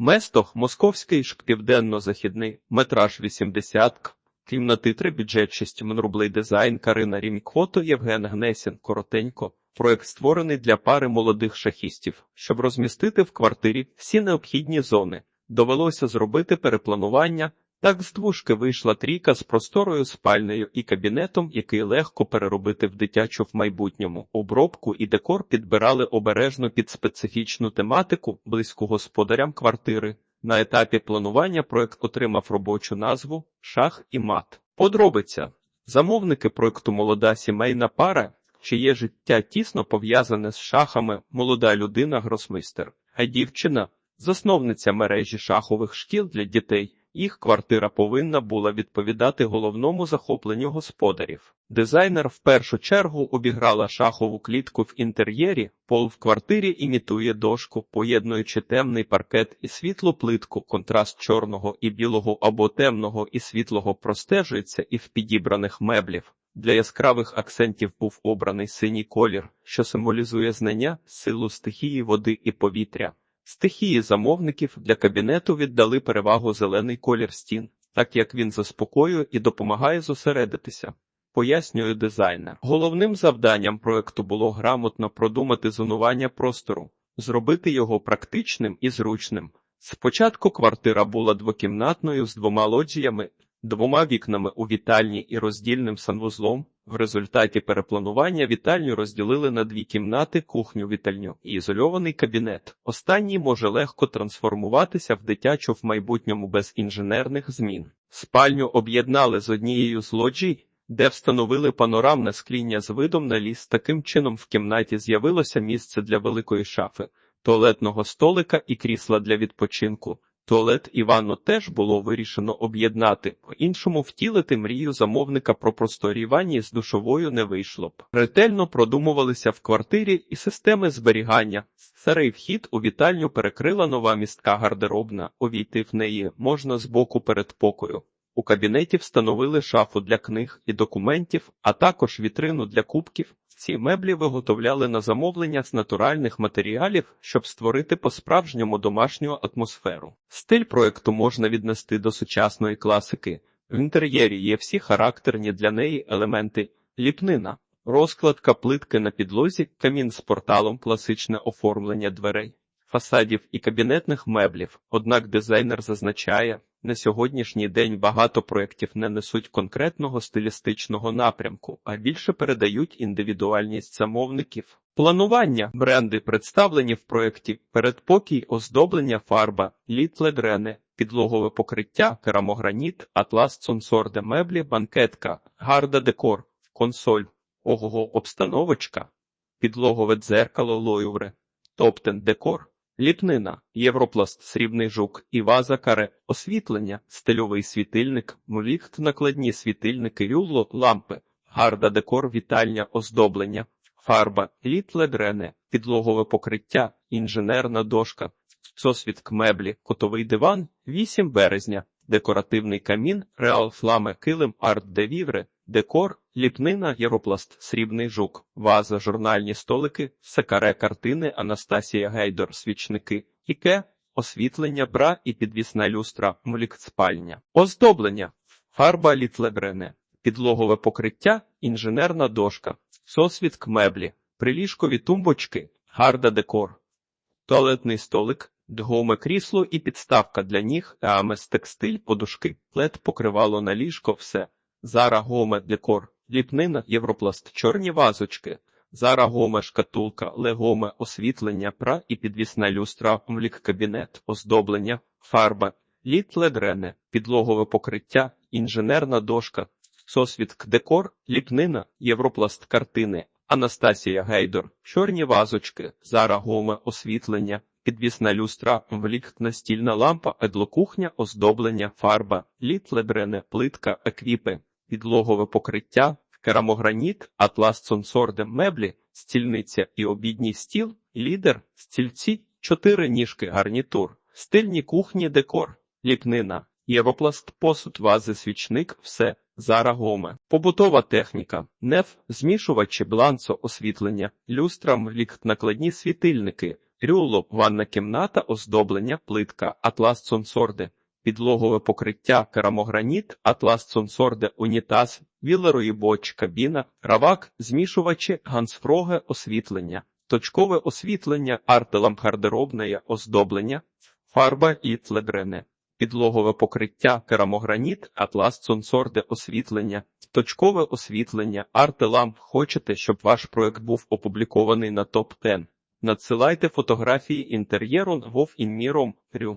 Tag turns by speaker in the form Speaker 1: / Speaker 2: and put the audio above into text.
Speaker 1: Местох, Московський ж південно-західний, метраж 80 к. Кімнати 3, бюджет 6 мн рублей, дизайн Карина Рімкото, Євген Гнесін, коротенько. Проект створений для пари молодих шахістів, щоб розмістити в квартирі всі необхідні зони. Довелося зробити перепланування. Так з двушки вийшла трійка з просторою спальнею і кабінетом, який легко переробити в дитячу в майбутньому. Обробку і декор підбирали обережно під специфічну тематику, близьку господарям квартири. На етапі планування проект отримав робочу назву Шах і мат. Подробиця. Замовники проекту Молода сімейна пара, чиє життя тісно пов'язане з шахами, молода людина гросмейстер, а дівчина засновниця мережі шахових шкіл для дітей. Їх квартира повинна була відповідати головному захопленню господарів. Дизайнер в першу чергу обіграла шахову клітку в інтер'єрі, пол в квартирі імітує дошку, поєднуючи темний паркет і світлу плитку, контраст чорного і білого або темного і світлого простежується і в підібраних меблів. Для яскравих акцентів був обраний синій колір, що символізує знання, силу стихії води і повітря. Стихії замовників для кабінету віддали перевагу зелений колір стін, так як він заспокоює і допомагає зосередитися. Пояснює дизайнер. Головним завданням проекту було грамотно продумати зонування простору, зробити його практичним і зручним. Спочатку квартира була двокімнатною з двома лоджіями, двома вікнами у вітальні і роздільним санвузлом. В результаті перепланування вітальню розділили на дві кімнати, кухню, вітальню і ізольований кабінет. Останній може легко трансформуватися в дитячу в майбутньому без інженерних змін. Спальню об'єднали з однією з лоджій, де встановили панорамне скління з видом на ліс. Таким чином в кімнаті з'явилося місце для великої шафи, туалетного столика і крісла для відпочинку. Туалет і ванну теж було вирішено об'єднати, по-іншому втілити мрію замовника про просторі ванні з душовою не вийшло б. Ретельно продумувалися в квартирі і системи зберігання. Старий вхід у вітальню перекрила нова містка гардеробна, увійти в неї можна з боку передпокою. У кабінеті встановили шафу для книг і документів, а також вітрину для кубків. Ці меблі виготовляли на замовлення з натуральних матеріалів, щоб створити по-справжньому домашню атмосферу. Стиль проекту можна віднести до сучасної класики. В інтер'єрі є всі характерні для неї елементи: ліпнина, розкладка плитки на підлозі, камін з порталом, класичне оформлення дверей, фасадів і кабінетних меблів. Однак дизайнер зазначає, на сьогоднішній день багато проєктів не несуть конкретного стилістичного напрямку, а більше передають індивідуальність замовників. Планування. Бренди представлені в проєкті передпокій, оздоблення фарба, літледрени, підлогове покриття, керамограніт, атлас цунсорде меблі, банкетка, гарда декор, консоль, ого обстановочка, підлогове дзеркало лоювре, топтен декор. Ліпнина, Європласт, срібний жук і ваза каре, освітлення, стильовий світильник, муліхт, накладні світильники, юло, лампи, гарда декор, вітальня, оздоблення, фарба, літледрене, підлогове покриття, інженерна дошка, сосвідк меблі, котовий диван, 8 березня, декоративний камін, реал фламе, килим, арт де вівре, декор, ліпнина, європласт, срібний жук, ваза, журнальні столики, секаре картини, Анастасія Гейдор, свічники, іке, освітлення, бра і підвісна люстра, млікт спальня, оздоблення, фарба літлебрене, підлогове покриття, інженерна дошка, сосвідк меблі, приліжкові тумбочки, гарда декор, туалетний столик, дгоме крісло і підставка для ніг, амес текстиль, подушки, плед покривало на ліжко, все. Зара Гоме декор, ліпнина, європласт, чорні вазочки, Зара Гоме шкатулка, легоме освітлення, пра і підвісна люстра, млік кабінет, оздоблення, фарба, літ ледрене, підлогове покриття, інженерна дошка, сосвідк декор, ліпнина, європласт картини, Анастасія Гейдор, чорні вазочки, Зара Гоме освітлення, підвісна люстра, влік настільна лампа, едлокухня, оздоблення, фарба, літ ледрене, плитка, еквіпи, підлогове покриття, керамограніт, атлас цонсорде меблі, стільниця і обідній стіл, лідер, стільці, чотири ніжки гарнітур, стильні кухні декор, ліпнина, європласт посуд, вази, свічник, все, зара гоме, побутова техніка, неф, змішувачі, бланцо, освітлення, люстра, млік, накладні світильники, Рюло, ванна кімната, оздоблення, плитка, атлас Сонсорде, підлогове покриття, керамограніт, атлас Сонсорде, унітаз, вілерої боч, кабіна, равак, змішувачі, гансфроге, освітлення, точкове освітлення, артелам гардеробне, оздоблення, фарба і тлегрене. Підлогове покриття, керамограніт, атлас Сонсорде, освітлення, точкове освітлення, артелам. Хочете, щоб ваш проект був опублікований на топ 10 Надсилайте фотографії інтер'єру в інміром